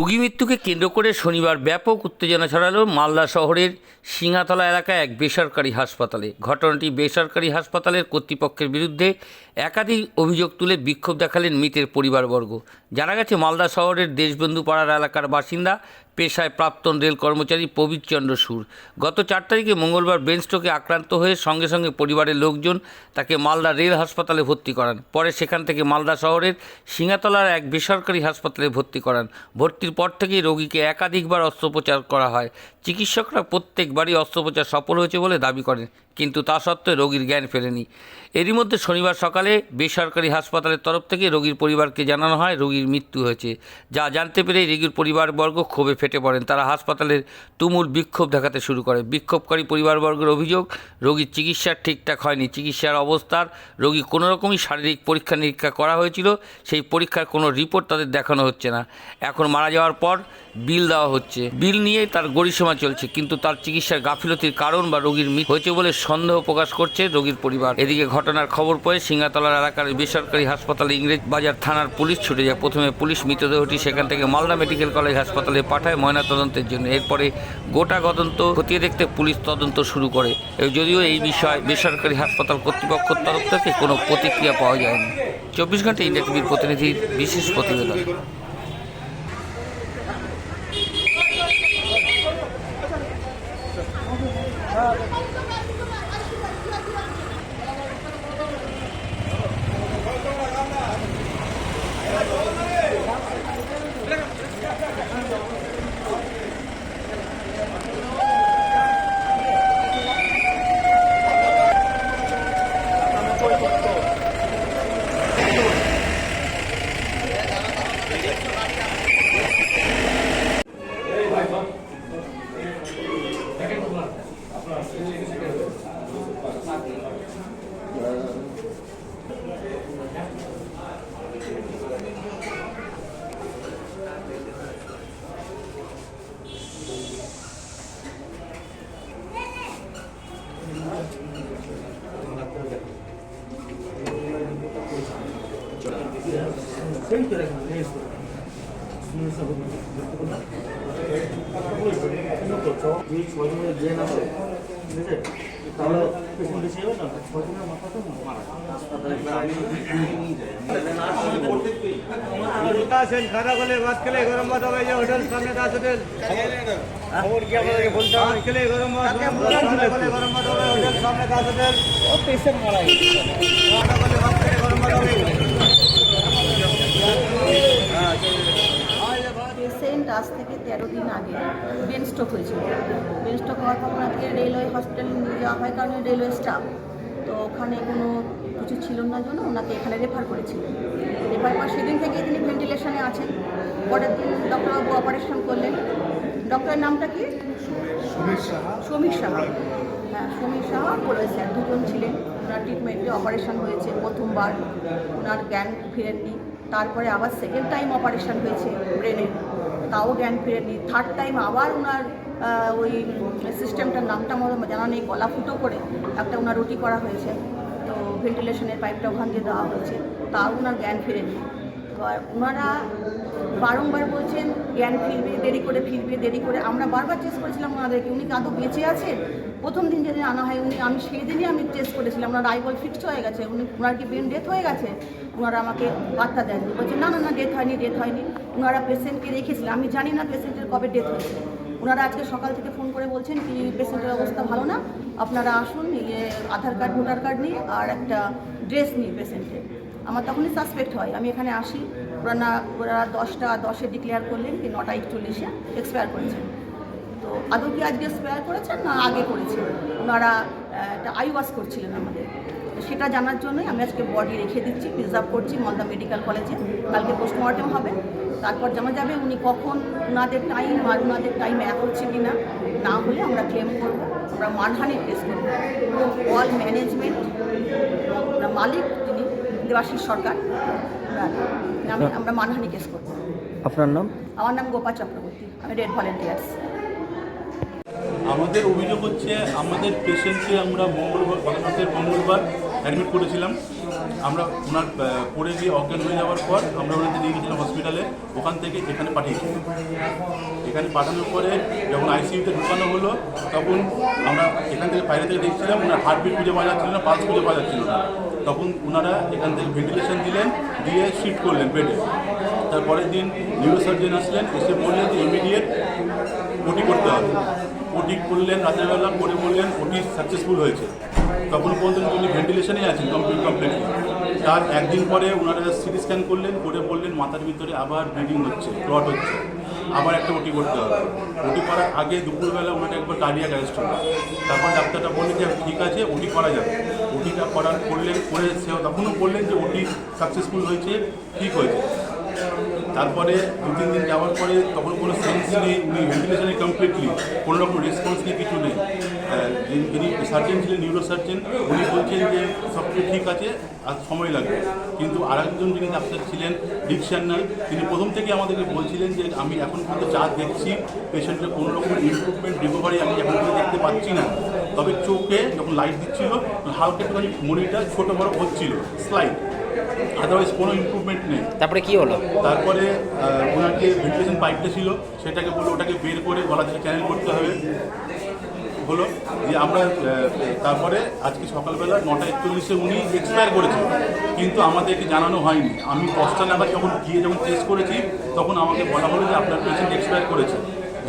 রোগী মৃত্যুকে কেন্দ্র করে শনিবার ব্যাপক উত্তেজনা ছড়ালো মালদা শহরের সিংহাতলা এলাকায় এক বেসরকারি হাসপাতালে। ঘটনাটি বেসরকারি হাসপাতালের কর্তৃপক্ষের বিরুদ্ধে একাধিক অভিযোগ তুলে বিক্ষোভ দেখালেন মৃতের পরিবারবর্গ। জানা গেছে, মালদা শহরের দেশবন্ধু পাড়ার এলাকার বাসিন্দা পেশায় প্রাক্তন রেল কর্মচারী পবিতচন্দ্র চন্দ্র সুর। গত চার তারিখে মঙ্গলবার ব্রেন স্ট্রোকে আক্রান্ত হয়ে সঙ্গে সঙ্গে পরিবারের লোকজন তাকে মালদা রেল হাসপাতালে ভর্তি করান। পরে সেখান থেকে মালদা শহরের সিঙ্গাতলার এক বেসরকারি হাসপাতালে ভর্তি করান। ভর্তির পর থেকেই রোগীকে একাধিকবার অস্ত্রোপচার করা হয়। চিকিৎসকরা প্রত্যেকবারই অস্ত্রোপচার সফল হয়েছে বলে দাবি করেন কিন্তু তা সত্ত্বেও রোগীর জ্ঞান ফেরেনি। এরই মধ্যে শনিবার সকালে বেসরকারি হাসপাতালের তরফ থেকে রোগীর পরিবারকে জানানো হয়, রোগীর মৃত্যু হয়েছে। যা জানতে পেরে রোগীর পরিবারবর্গ ক্ষোভে ফেটে পড়েন। তারা হাসপাতালের তুমুল বিক্ষোভ দেখাতে শুরু করে। বিক্ষোভকারী পরিবারবর্গের অভিযোগ, রোগীর চিকিৎসার ঠিকঠাক হয়নি। চিকিৎসার অবস্থার রোগী কোনো রকমই শারীরিক পরীক্ষা নিরীক্ষা করা হয়েছিল। সেই পরীক্ষার কোনো রিপোর্ট তাদের দেখানো হচ্ছে না। এখন মারা যাওয়ার পর বিল দেওয়া হচ্ছে। বিল নিয়ে তার গরিসীমা চলছে। কিন্তু তার চিকিৎসার গাফিলতির কারণ বা রোগীর হয়েছে বলে সন্দেহ প্রকাশ করছে রোগীর পরিবার। এদিকে ঘটনার খবর পেয়ে সিঙ্গাতলার এলাকার বেসরকারি হাসপাতালে ইংরেজ বাজার থানার পুলিশ ছুটে যায়। প্রথমে পুলিশ মৃতদেহটি সেখান থেকে মালদা মেডিকেল কলেজ হাসপাতালে পাঠায় ময়নাতদন্তের জন্য। এরপরে গোটা তদন্ত খতিয়ে দেখতে পুলিশ তদন্ত শুরু করে। যদিও এই বিষয়ে বেসরকারি হাসপাতাল কর্তৃপক্ষের তরফ থেকে কোনো প্রতিক্রিয়া পাওয়া যায়নি। চব্বিশ ঘণ্টা ইন্ডিয়া টিভির প্রতিনিধির বিশেষ প্রতিবেদন। এই ছজনের ব্রেন আছে ঠিক আছে তাহলে পেশেন্ট বেশি যাবে না ছজনের মাথা তো মারা হাসপাতালে আমি নিয়ে যাই সেন খারাপ হলে ভাত খেলে গরম ভাত হবে যে হোটেল সামনে দাস হোটেল খবর কি আপনাদেরকে বলতে হবে ভাত খেলে গরম ভাত খারাপ হলে গরম ভাত হবে হোটেল সামনে দাস হোটেল ও পেশেন্ট মারা গেছে খারাপ হলে ভাত খেলে গরম ভাত হবে পেশেন্ট আজ থেকে তেরো দিন আগে ব্রেন স্ট্রোক হয়েছিল। ব্রেন স্ট্রোক হওয়ার পর ওনাকে রেলওয়ে হসপিটালে নিয়ে যাওয়া হয় কারণ রেলওয়ে স্টাফ। তো ওখানে কোনো কিছু ছিল না জন্য ওনাকে এখানে রেফার করেছিল। রেফার করার সেদিন থেকে তিনি ভেন্টিলেশনে আছেন। পরের দিন ডক্টরবাবু অপারেশন করলেন। ডক্টরের নামটা কি? সমীর সাহা। হ্যাঁ সমীর সাহা বলে স্যার দুজন ছিলেন। ওনার ট্রিটমেন্টে অপারেশন হয়েছে প্রথমবার। ওনার জ্ঞান ফিরেননি। তারপরে আবার সেকেন্ড টাইম অপারেশন হয়েছে ব্রেনের তাও জ্ঞান ফিরেননি থার্ড টাইম আবার ওনার ওই সিস্টেমটার নামটা আমার জানা নেই গলা ফুটো করে একটা ওনার রুটি করা হয়েছে। তো ভেন্টিলেশনের পাইপটা ওখান দিয়ে দেওয়া হয়েছে। তাও ওনার জ্ঞান ফিরেনি। এবার ওনারা বারংবার বলছেন, জ্ঞান ফিরবে, দেরি করে ফিরবে, দেরি করে। আমরা বারবার চেষ্টা করেছিলাম ওনাদেরকে। উনি কি বেঁচে আছেন প্রথম দিন যেদিন আনা হয়, উনি, আমি সেই দিনই আমি টেস্ট করেছিলাম। ওনার আইবল ফিক্সড হয়ে গেছে। উনি ওনার কি ব্রেন ডেথ হয়ে গেছে? ওনারা আমাকে বার্তা দেননি। বলছেন না না না ডেথ হয়নি ডেথ হয়নি। ওনারা পেশেন্টকে রেখেছিলেন। আমি জানি না পেশেন্টের কবে ডেথ হয়েছে। ওনারা আজকে সকাল থেকে ফোন করে বলছেন কি, পেশেন্টের অবস্থা ভালো না। আপনারা আসুন ইয়ে আধার কার্ড, ভোটার কার্ড নিয়ে আর একটা ড্রেস নিয়ে পেশেন্টের আমার তখনই সাসপেক্ট হয়। আমি এখানে আসি। ওরা না ওরা দশটা, দশে ডিক্লেয়ার করলেন কি নটা একচল্লিশে এক্সপায়ার করেছেন তো আদৌ কি আজকে এক্সপায়ার করেছেন না আগে করেছেন? ওনারা একটা আই ওয়াশ করছিলেন আমাদের। সেটা জানার জন্যই আমি আজকে বডি রেখে দিচ্ছি প্রিজার্ভ করছি মালদা মেডিকেল কলেজে। কালকে পোস্টমর্টেম হবে। তারপর জানা যাবে উনি কখন ওনাদের টাইম আর ওনাদের টাইম এক হচ্ছে কি না না হলে আমরা ক্লেম করব। আমরা মানহানি কেস করব। অল ম্যানেজমেন্ট আমরা মালিক যিনি দেবাশিস সরকার। আমরা- আমরা মানহানি কেস করব। আপনার নাম? আমার নাম গোপা চক্রবর্তী। আমি রেড ভলেন্টিয়ার্স আমাদের অভিযোগ হচ্ছে, আমাদের পেশেন্টকে আমরা মঙ্গলবার গতকালকে মঙ্গলবার অ্যাডমিট করেছিলাম। আমরা ওনার পড়ে গিয়ে অজ্ঞান হয়ে যাওয়ার পর আমরা ওনাকে নিয়ে গেছিলাম হসপিটালে ওখান থেকে এখানে পাঠিয়েছি। এখানে পাঠানোর পরে যখন আইসিইউতে ঢুকানো হলো, তখন আমরা এখান থেকে বাইরে থেকে দেখছিলাম, ওনার হার্টবিট খুঁজে পাওয়া যাচ্ছিল না পালস খুঁজে পাওয়া যাচ্ছিল না। তখন ওনারা এখান থেকে ভেন্টিলেশন দিলেন, দিয়ে শিফট করলেন বেডে তারপরের দিন নিউরোসার্জন আসলেন, এসে বললেন যে ইমিডিয়েট ওটি করতে হবে। ওটি করলেন, রাত্রেবেলা করে বললেন, ওটি সাকসেসফুল হয়েছে। তখন পর্যন্ত উনি ভেন্টিলেশনেই আছেন কমপ্লিট কমপ্লিটলি তার একদিন পরে ওনারা সিটি স্ক্যান করলেন, করে বললেন, মাথার ভিতরে আবার ব্লিডিং হচ্ছে ক্লট হচ্ছে। আবার একটা ওটি করতে হবে। ওটি করার আগে দুপুরবেলা ওনাকে একবার কার্ডিয়াক অ্যারেস্ট হলো। তারপর ডাক্তারটা বললেন যে, ঠিক আছে, ওটি করা যাবে। ওটিটা করার করলেন, করে সে তখনও বললেন যে, ওটি সাকসেসফুল হয়েছে, ঠিক হয়েছে। তারপরে দু, তিন দিন যাওয়ার পরে তখন কোনো সেন্স নেই, উনি ভেন্টিলেশনে কমপ্লিটলি কোনো রকম রেসপন্স নেই, কিছু নেই। যিনি- সার্জেন ছিলেন নিউরো সার্জেন উনি বলছেন যে সব ঠিক আছে, আর সময় লাগবে। কিন্তু আরেকজন যিনি ডাক্তার ছিলেন ডিকশনাল তিনি প্রথম থেকে আমাদেরকে বলছিলেন যে আমি এখন পর্যন্ত যা দেখছি পেশেন্টের কোনো রকম ইমপ্রুভমেন্ট রিকভারি আমি এখন পর্যন্ত দেখতে পাচ্ছি না। তবে চোখে যখন লাইট দিচ্ছিল, হালকা একটুখানি মনিটা ছোটো বড় হচ্ছিল স্লাইড আদারওয়াইজ কোনো ইম্প্রুভমেন্ট নেই। তারপরে কি হলো? তারপরে ওনার যে ভেন্টিলেশন পাইপটা ছিল সেটাকে বলল ওটাকে বের করে গলা থেকে চ্যানেল করতে হবে। হলো যে আমরা তারপরে আজকে সকালবেলা নটা একচল্লিশে উনি এক্সপায়ার করেছেন। কিন্তু আমাদেরকে জানানো হয়নি। আমি দশটা নাগাদ যখন গিয়ে যখন টেস্ট করেছি তখন আমাকে বলা হলো যে আপনার পেশেন্ট এক্সপায়ার করেছে।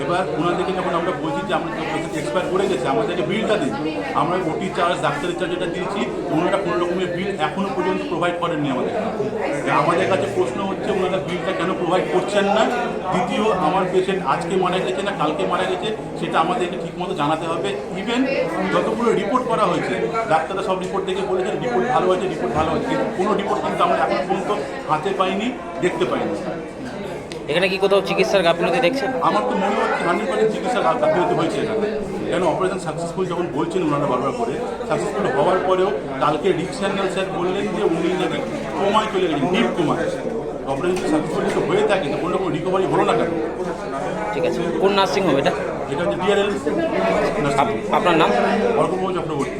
এবার ওনাদেরকে যখন আমরা বলছি যে আমরা পেশেন্ট এক্সপায়ার করে গেছে আমাদেরকে বিলটা দিন, আমরা ওটি চার্জ ডাক্তারের চার্জ যেটা দিয়েছি, ওনারা কোনো রকমের বিল এখনও পর্যন্ত প্রোভাইড করেননি আমাদের আমাদের কাছে প্রশ্ন হচ্ছে, ওনারা বিলটা কেন প্রোভাইড করছেন না? দ্বিতীয়, আমার পেশেন্ট আজকে মারা গেছে না কালকে মারা গেছে, সেটা আমাদেরকে ঠিকমতো জানাতে হবে। ইভেন যতগুলো রিপোর্ট করা হয়েছে, ডাক্তাররা সব রিপোর্ট দেখে বলেছেন রিপোর্ট ভালো হয়েছে রিপোর্ট ভালো কিন্তু কোনো রিপোর্ট কিন্তু আমরা এখন পর্যন্ত হাতে পাইনি, দেখতে পাইনি। এখানে কি কোথাও চিকিৎসার গাফিলতি দেখছেন? আমার তো মনে হচ্ছে হান্ড্রেড পার্সেন্ট চিকিৎসা গাফিলতি হয়েছে কেন অপারেশন সাকসেসফুল যখন বলছেন ওনারা বারবার করে সাকসেসফুল হওয়ার পরেও কালকে রিক্সান্ডাল স্যার বললেন যে উনি নাকি কোমায় চলে গেছেন ডিপ কোমায়। অপারেশন সাকসেসফুল যদি হয়ে থাকে তো কোনো রকম রিকভারি হলো না কেন? ঠিক আছে কোন নার্সিং হোম এটা? এটা হচ্ছে ডিআরএল আপনার নাম? অর্কপ্রভ চক্রবর্তী।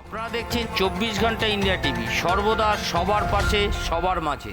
আপনারা দেখছেন চব্বিশ ঘণ্টা ইন্ডিয়া টিভি সর্বদা সবার পাশে সবার মাঝে।